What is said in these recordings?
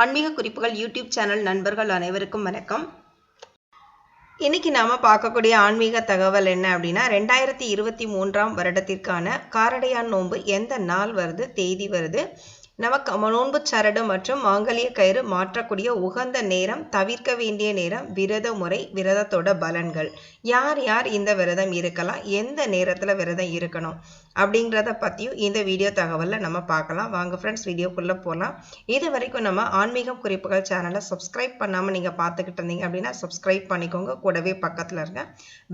ஆன்மீக குறிப்புகள் YouTube channel நண்பர்கள் அனைவருக்கும் வணக்கம். இன்னைக்கு நாம பார்க்கக்கூடிய ஆன்மீக தகவல் என்ன அப்படின்னா ரெண்டாயிரத்தி இருபத்தி மூன்றாம் வருடத்திற்கான காரடையான் நோன்பு எந்த நாள் வருது தேதி வருது நமக்கு நோன்பு சரடு மற்றும் மாங்கல்ய கயிறு மாற்றக்கூடிய உகந்த நேரம் தவிர்க்க வேண்டிய நேரம் விரத முறை விரதத்தோட பலன்கள். யார் யார் இந்த விரதம் இருக்கலாம் எந்த நேரத்தில் விரதம் இருக்கணும் அப்படிங்கிறத பற்றியும் இந்த வீடியோ தகவலில் நம்ம பார்க்கலாம். வாங்க ஃப்ரெண்ட்ஸ் வீடியோக்குள்ளே போகலாம் இது வரைக்கும் நம்ம ஆன்மீகம் குறிப்புகள் சேனலை சப்ஸ்கிரைப் பண்ணாமல் நீங்கள் பார்த்துக்கிட்டு இருந்தீங்க அப்படின்னா சப்ஸ்கிரைப் பண்ணிக்கோங்க. கூடவே பக்கத்தில் இருக்க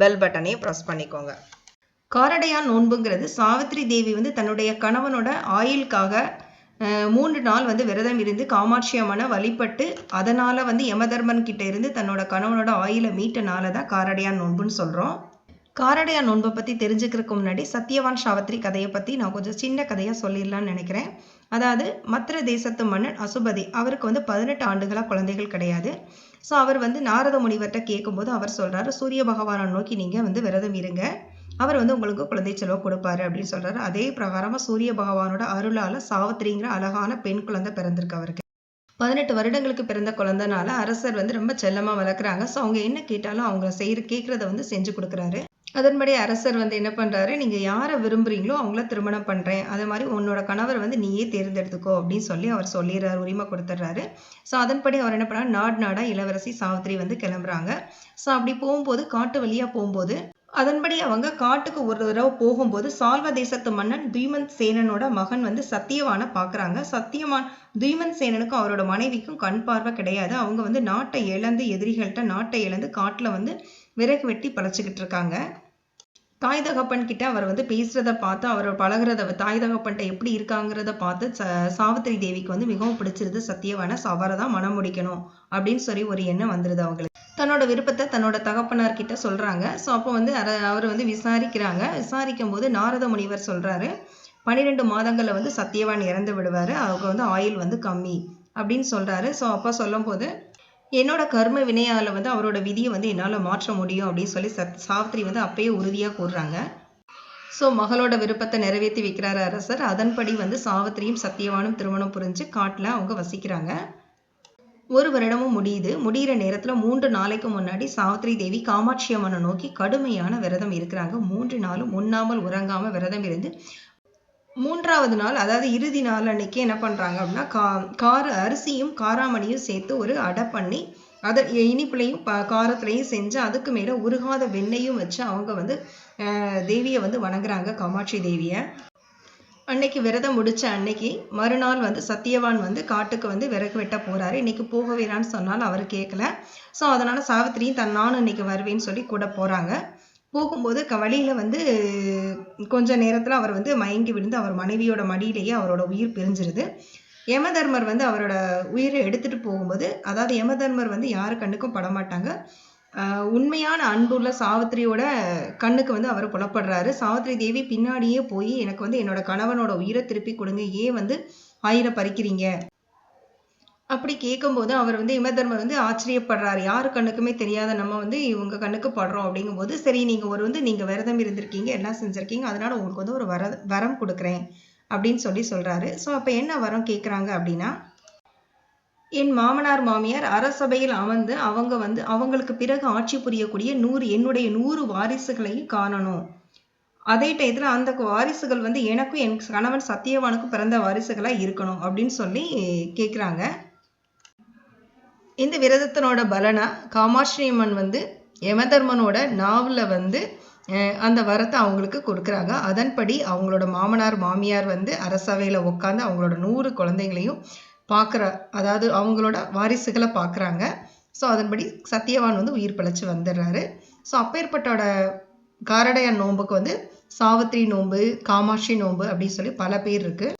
பெல் பட்டனையும் ப்ரெஸ் பண்ணிக்கோங்க. காரடையான் நோன்புங்கிறது சாவித்ரி தேவி வந்து தன்னுடைய கணவனோட ஆயுளுக்காக மூன்று நாள் வந்து விரதம் இருந்து காமாட்சி அம்மனை வழிபட்டு அதனால் வந்து யமதர்மன் கிட்ட இருந்து தன்னோட கணவனோட ஆயுளை மீட்ட தான் காரடையான் நோன்புன்னு சொல்கிறோம் காரடையான் நோன்பை பற்றி தெரிஞ்சுக்கிறதுக்கு முன்னாடி சத்யவான் சாவத்ரி கதையை பற்றி நான் கொஞ்சம் சின்ன கதையாக சொல்லிடலான்னு நினைக்கிறேன். அதாவது மத்திர தேசத்து மன்னன் அசுபதி அவருக்கு வந்து பதினெட்டு ஆண்டுகளாக குழந்தைகள் கிடையாது. ஸோ அவர் வந்து நாரத முனிவர்கிட்ட கேட்கும்போது அவர் சொல்கிறாரு சூரிய பகவானை நோக்கி நீங்கள் வந்து விரதம் இருங்க. அவர் வந்து உங்களுக்கு குழந்தை செல்வம் கொடுப்பாரு அப்படின்னு சொல்றாரு. அதே பிரகாரமா சூரிய பகவானோட அருளால சாவித்திரிங்கிற அழகான பெண் குழந்தை பிறந்திருக்கு அவருக்கு. பதினெட்டு வருடங்களுக்கு பிறந்த குழந்தைனால அரசர் வந்து ரொம்ப செல்லமா வளர்க்குறாங்க. ஸோ அவங்க என்ன கேட்டாலும் அவங்க செய்யற கேட்கறத வந்து செஞ்சு கொடுக்குறாரு. அதன்படி அரசர் வந்து என்ன பண்றாரு நீங்க யாரை விரும்புறீங்களோ அவங்கள திருமணம் பண்றேன். அதே மாதிரி உன்னோட கணவர் வந்து நீயே தேர்ந்தெடுத்துக்கோ அப்படின்னு சொல்லி அவர் சொல்லிடுறாரு உரிமை கொடுத்துட்றாரு. ஸோ அதன்படி அவர் என்ன பண்ணாரு நாடு நாடா இளவரசி சாவித்திரி வந்து கிளம்புறாங்க. ஸோ அப்படி போகும்போது காட்டு வழியா போகும்போது அதன்படி அவங்க காட்டுக்கு ஒரு தடவை போகும்போது சால்வ தேசத்து மன்னன் துய்மந்த் சேனனோட மகன் வந்து சத்தியவானை பார்க்குறாங்க சத்தியவான் துய்மந்த் சேனனுக்கும் அவரோட மனைவிக்கும் கண் பார்வை கிடையாது. அவங்க வந்து நாட்டை இழந்து எதிரிகள்கிட்ட நாட்டை இழந்து காட்டில் வந்து விறகு வெட்டி பழச்சிக்கிட்டு இருக்காங்க. தாய் தகப்பன் கிட்ட அவர் வந்து பேசுறத பார்த்து அவர் பழகிறத தாய் தகப்பன்கிட்ட எப்படி இருக்காங்கிறத பார்த்து ச- சாவித்திரி தேவிக்கு வந்து மிகவும் பிடிச்சிருது சத்தியவான சவரை தான் மனம் முடிக்கணும் அப்படின்னு சொல்லி ஒரு எண்ணம் வந்துருது அவங்களுக்கு. தன்னோட விருப்பத்தை தன்னோட தகப்பனார் கிட்ட ஸோ அப்போ வந்து அவர் வந்து விசாரிக்கிறாங்க. விசாரிக்கும் போது நாரத முனிவர் சொல்கிறாரு பன்னிரெண்டு மாதங்களில் வந்து சத்தியவான் இறந்து விடுவார். அவங்க வந்து ஆயுள் வந்து கம்மி. அப்படின்னு சொல்கிறாரு ஸோ அப்போ சொல்லும்போது என்னோட கர்ம வினையால் வந்து அவரோட விதியை வந்து என்னால் மாற்ற முடியும். அப்படின்னு சொல்லி சத் சாவித்திரி வந்து அப்பயே உறுதியாக கூறுறாங்க. ஸோ மகளோட விருப்பத்தை நிறைவேற்றி வைக்கிறார் அரசர். அதன்படி வந்து சாவித்திரியும் சத்தியவானும் திருமணம் புரிஞ்சு காட்டில் அவங்க வசிக்கிறாங்க. ஒரு வருடமும் முடியுது. முடியிற நேரத்தில் மூன்று நாளைக்கு முன்னாடி சாவித்திரி தேவி காமாட்சி அம்மனை நோக்கி கடுமையான விரதம் இருக்கிறாங்க. மூன்று நாளும் உண்ணாமல் உறங்காமல் விரதம் இருந்து மூன்றாவது நாள் அதாவது இறுதி நாள் அன்னைக்கு என்ன பண்ணுறாங்க அப்படின்னா கா கார அரிசியும் காராமணியும் சேர்த்து ஒரு அடை பண்ணி அதை இனிப்புலையும் ப காரத்துலையும் செஞ்சு அதுக்கு மேலே உருகாத வெண்ணையும் வச்சு அவங்க வந்து தேவியை வந்து வணங்குறாங்க காமாட்சி தேவியை. அன்னைக்கு விரதம் முடிச்ச அன்னைக்கு மறுநாள் வந்து சத்தியவான் வந்து காட்டுக்கு வந்து விறகு வெட்ட போறாரு. இன்னைக்கு போக வேணான்னு சொன்னாலும் அவர் கேட்கல ஸோ அதனால சாவித்திரியும் தன் நானும் இன்னைக்கு வருவேன்னு சொல்லி கூட போறாங்க. போகும்போது க- வந்து கொஞ்ச நேரத்தில் அவர் வந்து மயங்கி விழுந்து அவர் மனைவியோட மடியிலேயே அவரோட உயிர் பிரிஞ்சிருது. யமதர்மர் வந்து அவரோட உயிரை எடுத்துகிட்டு போகும்போது அதாவது யமதர்மர் வந்து யாரு கண்ணுக்கும் படமாட்டாங்க. உண்மையான அன்புள்ள சாவித்திரியோட கண்ணுக்கு வந்து அவர் புலப்படுறாரு. சாவித்திரி தேவி பின்னாடியே போய் எனக்கு வந்து என்னோட கணவனோட உயிரை திருப்பி கொடுங்க. ஏன் வந்து ஆயிரை பறிக்கிறீங்க? அப்படி கேட்கும்போது அவர் வந்து இமதர்மர் வந்து ஆச்சரியப்படுறாரு. யாரு கண்ணுக்குமே தெரியாத நம்ம வந்து இவங்க கண்ணுக்கு படுறோம் அப்படிங்கும்போது சரி நீங்க ஒரு வந்து நீங்க விரதம் இருந்திருக்கீங்க எல்லாம் செஞ்சிருக்கீங்க அதனால உங்களுக்கு வந்து ஒரு வர வரம் கொடுக்குறேன் அப்படின்னு சொல்லி சொல்றாரு. ஸோ அப்போ என்ன வரம் கேட்குறாங்க அப்படின்னா என் மாமனார் மாமியார் அரசபையில் அமர்ந்து அவங்க வந்து அவங்களுக்கு பிறகு ஆட்சி புரியக்கூடிய நூறு என்னுடைய நூறு வாரிசுகளையும் காணணும். அதே டயத்தில் அந்த வாரிசுகள் வந்து எனக்கும் என் கணவன் சத்தியவானுக்கும் பிறந்த வாரிசுகளாக இருக்கணும் அப்படின்னு சொல்லி கேட்குறாங்க இந்த விரதத்தினோட பலனா காமாட்சி அம்மன் வந்து யமதர்மனோட நாவில் வந்து அந்த வரத்தை அவங்களுக்கு கொடுக்குறாங்க. அதன்படி அவங்களோட மாமனார் மாமியார் வந்து அரசவையில் உட்காந்து அவங்களோட நூறு குழந்தைகளையும் பார்க்குற அதாவது அவங்களோட வாரிசுகளை பார்க்குறாங்க ஸோ அதன்படி சத்தியவான் வந்து உயிர் பிழைச்சி வந்துடுறாரு. ஸோ அப்பேற்பட்டோட காரடையான் நோன்புக்கு வந்து சாவித்திரி நோன்பு காமாட்சி நோன்பு அப்படின்னு சொல்லி பல பேர் இருக்குது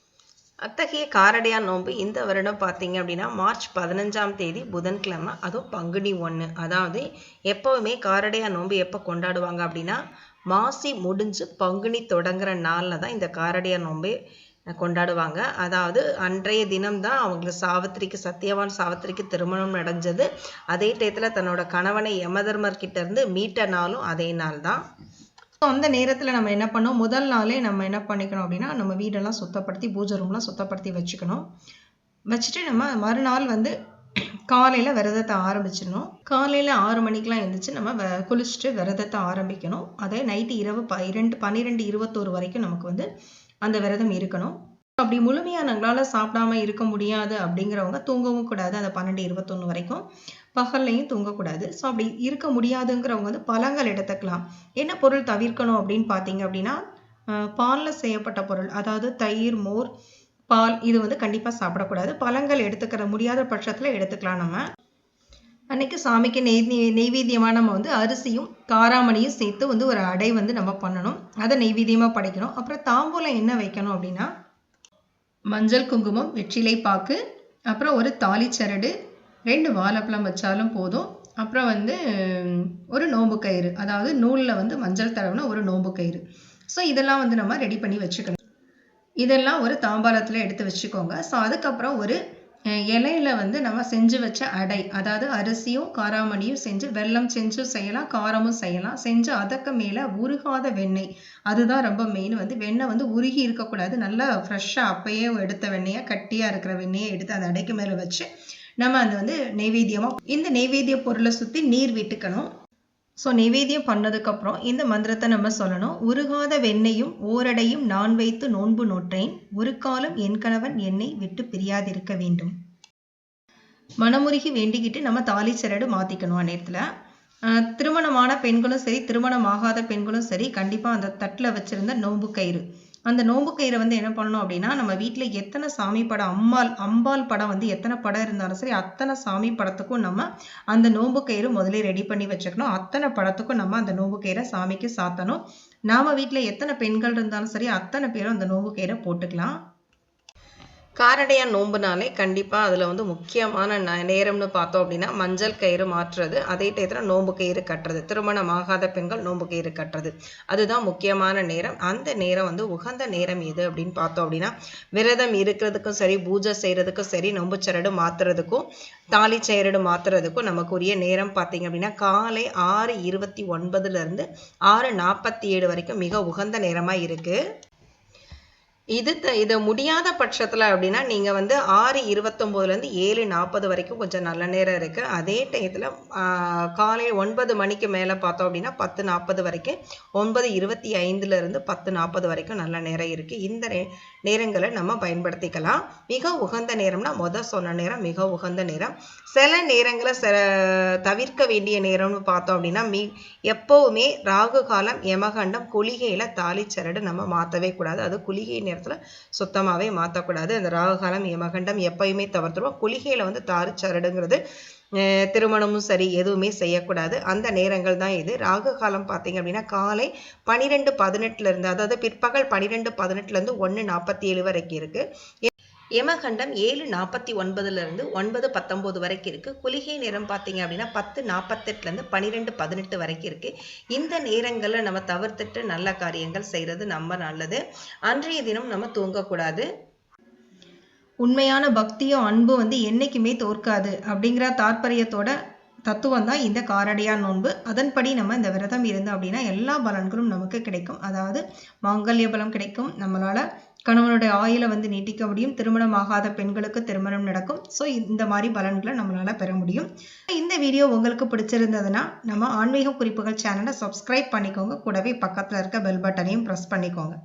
அத்தகைய காரடையான் நோன்பு இந்த வருடம் பார்த்தீங்க அப்படின்னா மார்ச் பதினஞ்சாம் தேதி புதன்கிழமை அதுவும் பங்குனி ஒன்று அதாவது எப்போவுமே காரடையான் நோன்பு எப்போ கொண்டாடுவாங்க அப்படின்னா மாசி முடிஞ்சு பங்குனி தொடங்குற நாளில் தான் இந்த காரடையான் நோன்பு கொண்டாடுவாங்க. அதாவது அன்றைய தினம்தான் அவங்களுக்கு சாவித்திரிக்கு சத்தியவான் சாவித்திரிக்கு திருமணம் நடந்தது. அதே டயத்தில் தன்னோட கணவனை யமதர்மர்கிட்ட இருந்து மீட்ட நாளும் அதே நாள் தான் ஸோ அந்த நேரத்தில் நம்ம என்ன பண்ணோம்? முதல் நாளே நம்ம என்ன பண்ணிக்கணும் அப்படின்னா நம்ம வீடெல்லாம் சுத்தப்படுத்தி பூஜை ரூம்லாம் சுத்தப்படுத்தி வச்சுக்கணும். வச்சுட்டு நம்ம மறுநாள் வந்து காலையில் விரதத்தை ஆரம்பிச்சிடணும். காலையில் ஆறு மணிக்கெலாம் எழுந்திரிச்சு நம்ம வ குளிச்சுட்டு விரதத்தை ஆரம்பிக்கணும். அதே நைட்டு இரவு ப இரண்டு பன்னிரெண்டு இருபத்தோரு வரைக்கும் நமக்கு வந்து அந்த விரதம் இருக்கணும். அப்படி முழுமையாக நம்மளால் சாப்பிடாம இருக்க முடியாது அப்படிங்கிறவங்க தூங்கவும் கூடாது. அந்த பன்னெண்டு இருபத்தொன்று வரைக்கும் பகல்லையும் தூங்கக்கூடாது ஸோ அப்படி இருக்க முடியாதுங்கிறவங்க வந்து பழங்கள் எடுத்துக்கலாம். என்ன பொருள் தவிர்க்கணும் அப்படின்னு பார்த்தீங்க அப்படின்னா பாலில் செய்யப்பட்ட பொருள். அதாவது தயிர் மோர் பால் இது வந்து கண்டிப்பாக சாப்பிடக்கூடாது. பழங்கள் எடுத்துக்கிற முடியாத பட்சத்தில் எடுத்துக்கலாம் நம்ம. அன்னைக்கு சாமிக்கு நெய் நெய்வேத்தியமாக நம்ம வந்து அரிசியும் காராமணியும் சேர்த்து வந்து ஒரு அடை வந்து நம்ம பண்ணணும். அதை நெய்வேத்தியமாக படைக்கணும். அப்புறம் தாம்பூலம் என்ன வைக்கணும் அப்படின்னா மஞ்சள் குங்குமம் வெற்றிலை பாக்கு அப்புறம் ஒரு தாலிச்சரடு ரெண்டு வாழைப்பழம் வச்சாலும் போதும். அப்புறம் வந்து ஒரு நோம்பு கயிறு. அதாவது நூலில் வந்து மஞ்சள் தரவுன ஒரு நோம்பு கயிறு. ஸோ இதெல்லாம் வந்து நம்ம ரெடி பண்ணி வச்சுக்கணும். இதெல்லாம் ஒரு தாம்பாலத்தில் எடுத்து வச்சுக்கோங்க. ஸோ அதுக்கப்புறம் ஒரு இலையில வந்து நம்ம செஞ்சு வச்ச அடை அதாவது அரிசியும் காராமணியும் செஞ்சு வெல்லம் செஞ்சும் செய்யலாம் காரமும் செய்யலாம். செஞ்சு அதற்கு மேலே உருகாத வெண்ணெய். அதுதான் ரொம்ப மெயின் வந்து வெண்ணெய் வந்து உருகி இருக்கக்கூடாது. நல்லா ஃப்ரெஷ்ஷாக அப்பயே எடுத்த வெண்ணெயை கட்டியாக இருக்கிற வெண்ணெயை எடுத்து அந்த அடைக்கு மேலே வச்சு நம்ம அதை வந்து நெய்வேத்தியமாக இந்த நெய்வேத்திய பொருளை சுற்றி நீர் விட்டுக்கணும். ஸோ நைவேத்தியம் பண்ணதுக்கப்புறம் இந்த மந்திரத்தை நம்ம சொல்லணும். உருகாத வெண்ணையும் ஓரடையும் நான் வைத்து நோன்பு நோற்றேன். ஒரு காலம் என் கணவன் என்னை விட்டு பிரியாதிருக்க வேண்டும். மனமுருகி வேண்டிக்கிட்டு நம்ம தாலி சிறடு மாற்றிக்கணும் அந்நேரத்தில் திருமணமான பெண்களும் சரி திருமணம் ஆகாத பெண்களும் சரி கண்டிப்பாக அந்த தட்டில் வச்சுருந்த நோம்பு கயிறு. அந்த நோம்பு கயிறை வந்து என்ன பண்ணணும் அப்படின்னா நம்ம வீட்டில் எத்தனை சாமி படம் அம்பாள் அம்பாள் படம் வந்து எத்தனை படம் இருந்தாலும் சரி அத்தனை சாமி படத்துக்கும் நம்ம அந்த நோம்பு கயிறு முதலே ரெடி பண்ணி வச்சுக்கணும். அத்தனை படத்துக்கும் நம்ம அந்த நோம்பு கயிறை சாமிக்கு சாத்தணும். நாம வீட்டில் எத்தனை பெண்கள் இருந்தாலும் சரி அத்தனை பேரும் அந்த நோம்பு கயிறை போட்டுக்கலாம். காரடையாக நோம்புனாலே கண்டிப்பாக அதில் வந்து முக்கியமான நேரம்னு பார்த்தோம் அப்படின்னா மஞ்சள் கயிறு மாற்றுறது அதே டயத்தில் நோம்பு கயிறு கட்டுறது திருமணம் ஆகாத பெண்கள் நோம்பு கயிறு கட்டுறது. அதுதான் முக்கியமான நேரம். அந்த நேரம் வந்து உகந்த நேரம் எது அப்படின்னு பார்த்தோம் அப்படின்னா விரதம் இருக்கிறதுக்கும் சரி பூஜை செய்கிறதுக்கும் சரி நோம்பு சரடு மாற்றுறதுக்கும் தாலி செயரடு மாற்றுறதுக்கும் நமக்குரிய நேரம் பார்த்தீங்க அப்படின்னா காலை ஆறு இருபத்தி ஒன்பதுலேருந்து ஆறு நாற்பத்தி ஏழு வரைக்கும் மிக உகந்த நேரமாக இருக்குது இது இது முடியாத பட்சத்தில் அப்படின்னா நீங்கள் வந்து ஆறு இருபத்தொம்போதுலேருந்து ஏழு நாற்பது வரைக்கும் கொஞ்சம் நல்ல நேரம் இருக்குது அதே டயத்தில் காலை ஒன்பது மணிக்கு மேலே பார்த்தோம் அப்படின்னா பத்து நாற்பது வரைக்கும் ஒன்பது இருபத்தி ஐந்துலேருந்து பத்து நாற்பது வரைக்கும் நல்ல நேரம் இருக்குது இந்த நே நேரங்களை நம்ம பயன்படுத்திக்கலாம். மிக உகந்த நேரம்னா மொதல் சொன்ன நேரம் மிக உகந்த நேரம். சில நேரங்களை சில தவிர்க்க வேண்டிய நேரம்னு பார்த்தோம் அப்படின்னா மி எப்போவுமே ராகு காலம் யமகண்டம் குளிகையில் தாலிச்சரடு நம்ம மாற்றவே கூடாது. அது குளிகை நேரம் நேரத்தில் சுத்தமாகவே மாற்றக்கூடாது அந்த ராகுகாலம் யமகண்டம் எப்பயுமே தவிர்த்துருவோம். குளிகையில் வந்து தாறு சரடுங்கிறது திருமணமும் சரி எதுவுமே செய்யக்கூடாது. அந்த நேரங்கள் தான் இது. ராகு காலம் பார்த்தீங்க அப்படின்னா காலை பனிரெண்டு பதினெட்டுலேருந்து அதாவது பிற்பகல் பன்னிரெண்டு பதினெட்டுலேருந்து ஒன்று நாற்பத்தி ஏழு வரைக்கும் இருக்குது யமகண்டம் ஏழு நாற்பத்தி ஒன்பதுலேருந்து ஒன்பது பத்தொம்போது வரைக்கும் இருக்குது குளிகை நேரம் பார்த்தீங்க அப்படின்னா பத்து நாற்பத்தெட்டுலேருந்து பன்னிரெண்டு பதினெட்டு வரைக்கும் இருக்குது இந்த நேரங்களில் நம்ம தவிர்த்துட்டு நல்ல காரியங்கள் செய்கிறது நம்ம நல்லது. அன்றைய தினம் நம்ம தூங்கக்கூடாது. உண்மையான பக்தியும் அன்பு வந்து என்றைக்குமே தோற்காது அப்படிங்கிற தாற்பயத்தோட தத்துவம் தான் இந்த காரடியா நோன்பு. அதன்படி நம்ம இந்த விரதம் இருந்தோம் அப்படின்னா எல்லா பலன்களும் நமக்கு கிடைக்கும். அதாவது மாங்கல்ய பலம் கிடைக்கும். நம்மளால கணவனுடைய ஆயில வந்து நீட்டிக்க முடியும். திருமணம் ஆகாத பெண்களுக்கு திருமணம் நடக்கும். ஸோ இந்த மாதிரி பலன்களை நம்மளால பெற முடியும். இந்த வீடியோ உங்களுக்கு பிடிச்சிருந்ததுன்னா நம்ம ஆன்மீக குறிப்புகள் சேனலை சப்ஸ்கிரைப் பண்ணிக்கோங்க. கூடவே பக்கத்தில் இருக்க பெல் பட்டனையும் ப்ரெஸ் பண்ணிக்கோங்க.